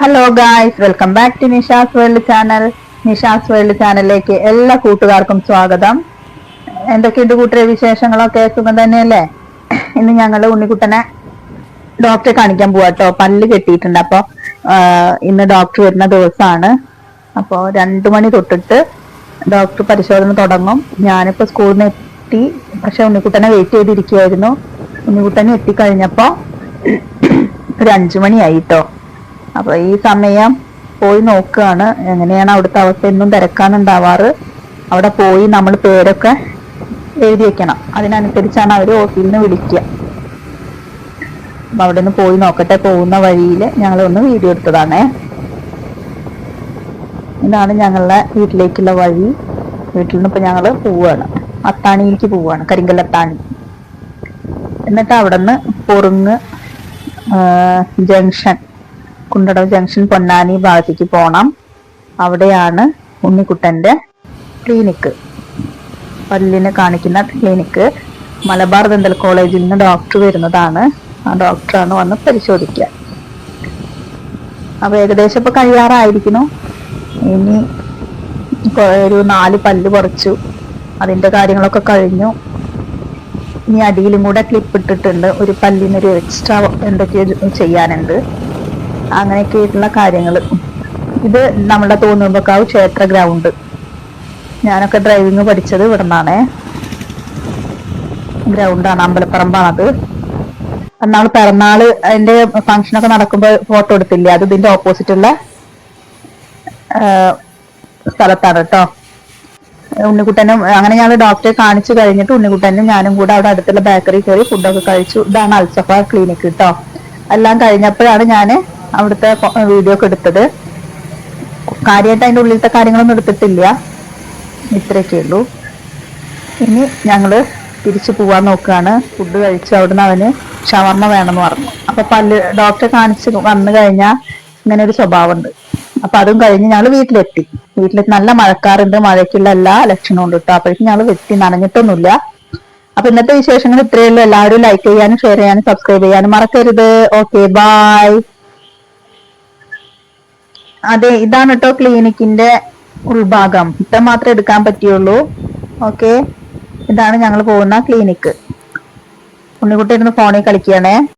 Hello guys welcome back to Nisha's world channel Nisha's world ചാനലിലേക്ക് എല്ലാ കൂട്ടുകാർക്കും സ്വാഗതം. എന്തൊക്കെയുണ്ട് കൂട്ടരെ വിശേഷങ്ങളൊക്കെ? സുഖം തന്നെയല്ലേ? ഇന്ന് ഞങ്ങൾ ഉണ്ണിക്കുട്ടനെ ഡോക്ടറെ കാണിക്കാൻ പോവാ കേട്ടോ പല്ല് കെട്ടിയിട്ടുണ്ട്. അപ്പോൾ ഇന്ന് ഡോക്ടർ വരുന്ന ദിവസമാണ് അപ്പോൾ രണ്ടു മണി തൊട്ടിട്ട് ഡോക്ടർ പരിശോധന തുടങ്ങും. ഞാനിപ്പോ സ്കൂളിൽ നിന്ന് എത്തി. പക്ഷെ ഉണ്ണിക്കുട്ടനെ വെയിറ്റ് ചെയ്തിരിക്കുകയായിരുന്നു ഉണ്ണിക്കുട്ടനെ എത്തിക്കഴിഞ്ഞപ്പോ ഒരു അഞ്ചു മണിയായിട്ടോ അപ്പൊ ഈ സമയം പോയി നോക്കുകയാണ് എങ്ങനെയാണ് അവിടുത്തെ അവസ്ഥ? എന്നും തിരക്കാനുണ്ടാവാറ് അവിടെ പോയി നമ്മൾ പേരൊക്കെ എഴുതി വെക്കണം. അതിനനുസരിച്ചാണ് അവർ ഓഫീസിൽ നിന്ന് വിളിക്കുക. അപ്പൊ അവിടെ നിന്ന് പോയി നോക്കട്ടെ. പോകുന്ന വഴിയിൽ ഞങ്ങൾ ഒന്ന് വീഡിയോ എടുത്തതാണേ. ഇതാണ് ഞങ്ങളുടെ വീട്ടിലേക്കുള്ള വഴി. വീട്ടിൽ നിന്ന് ഇപ്പൊ ഞങ്ങൾ പോവുകയാണ് അത്താണിയിലേക്ക് പോവുകയാണ് കരിങ്കൽ അത്താണി. എന്നിട്ട് അവിടെ നിന്ന് പൊറുങ്ങ് ജംഗ്ഷൻ കുണ്ടടവ് ജംഗ്ഷൻ പൊന്നാനി ഭാഗത്തേക്ക് പോകണം അവിടെയാണ് ഉണ്ണിക്കുട്ടന്റെ ക്ലിനിക്ക് പല്ലിന് കാണിക്കുന്ന ക്ലിനിക്ക് മലബാർ ദന്തൽ കോളേജിൽ നിന്ന് ഡോക്ടർ വരുന്നതാണ്. ആ ഡോക്ടറാണ് വന്ന് പരിശോധിക്കുക. അപ്പോൾ ഏകദേശം ഇപ്പോൾ കഴിയാറായിരിക്കുന്നു. ഇനി ഒരു നാല് പല്ല് പറിച്ചു അതിന്റെ കാര്യങ്ങളൊക്കെ കഴിഞ്ഞു. ഇനി അടിയിലും കൂടെ ക്ലിപ്പ് ഇട്ടിട്ടുണ്ട്. ഒരു പല്ലിനൊരു എക്സ്ട്രാ എന്തൊക്കെയോ ജ- ചെയ്യാനുണ്ട് അങ്ങനെയൊക്കെയായിട്ടുള്ള കാര്യങ്ങൾ ഇത് നമ്മുടെ തോന്നുമ്പക്കാവ് ക്ഷേത്ര ഗ്രൗണ്ട്. ഞാനൊക്കെ ഡ്രൈവിംഗ് പഠിച്ചത് ഇവിടെ നിന്നാണേ ഗ്രൗണ്ടാണ് അമ്പലപ്പറമ്പാണത്. നമ്മൾ പിറന്നാൾ അതിന്റെ ഫംഗ്ഷനൊക്കെ നടക്കുമ്പോൾ ഫോട്ടോ എടുത്തില്ലേ? അത് ഇതിന്റെ ഓപ്പോസിറ്റുള്ള സ്ഥലത്താണ് കേട്ടോ ഉണ്ണിക്കുട്ടനും അങ്ങനെ ഞങ്ങൾ ഡോക്ടറെ കാണിച്ചു കഴിഞ്ഞിട്ട് ഉണ്ണിക്കുട്ടനും ഞാനും കൂടെ അവിടെ അടുത്തുള്ള ബേക്കറി കയറി ഫുഡൊക്കെ കഴിച്ചു. ഇതാണ് അൽസഫ ക്ലിനിക്ക് കേട്ടോ എല്ലാം കഴിഞ്ഞപ്പോഴാണ് ഞാൻ അവിടുത്തെ വീഡിയോ ഒക്കെ എടുത്തത്. കാര്യമായിട്ട് അതിന്റെ ഉള്ളിലത്തെ കാര്യങ്ങളൊന്നും എടുത്തിട്ടില്ല. ഇത്രയൊക്കെ ഉള്ളൂ. ഇനി ഞങ്ങൾ തിരിച്ചു പോവാൻ നോക്കുകയാണ്. ഫുഡ് കഴിച്ച് അവിടുന്ന് അവന് ഷവർമ്മ വേണമെന്ന് പറഞ്ഞു. അപ്പോൾ പല്ല് ഡോക്ടറെ കാണിച്ച് വന്നു കഴിഞ്ഞാൽ ഇങ്ങനെ ഒരു സ്വഭാവമുണ്ട്. അപ്പൊ അതും കഴിഞ്ഞ് ഞങ്ങൾ വീട്ടിലെത്തി. വീട്ടിലെത്തി. നല്ല മഴക്കാറുണ്ട്. മഴയ്ക്കുള്ള എല്ലാ ലക്ഷണവും ഉണ്ട് കേട്ടോ. അപ്പോഴേക്കും ഞങ്ങൾ വെട്ടി നനഞ്ഞിട്ടൊന്നുമില്ല. അപ്പൊ ഇന്നത്തെ വിശേഷങ്ങൾ ഇത്രയേ ഉള്ളൂ. എല്ലാവരും ലൈക്ക് ചെയ്യാനും ഷെയർ ചെയ്യാനും സബ്സ്ക്രൈബ് ചെയ്യാനും മറക്കരുത്. ഓക്കെ ബായ് അതെ ഇതാണ് കേട്ടോ ക്ലിനിക്കിന്റെ ഉൾഭാഗം. ഇത്ര മാത്രമേ എടുക്കാൻ പറ്റിയുള്ളൂ. ഓക്കെ. ഇതാണ് ഞങ്ങൾ പോകുന്ന ക്ലിനിക്ക്. ഉണ്ണിക്കുട്ടി ഇരുന്ന് ഫോണിൽ കളിക്കുകയാണേ.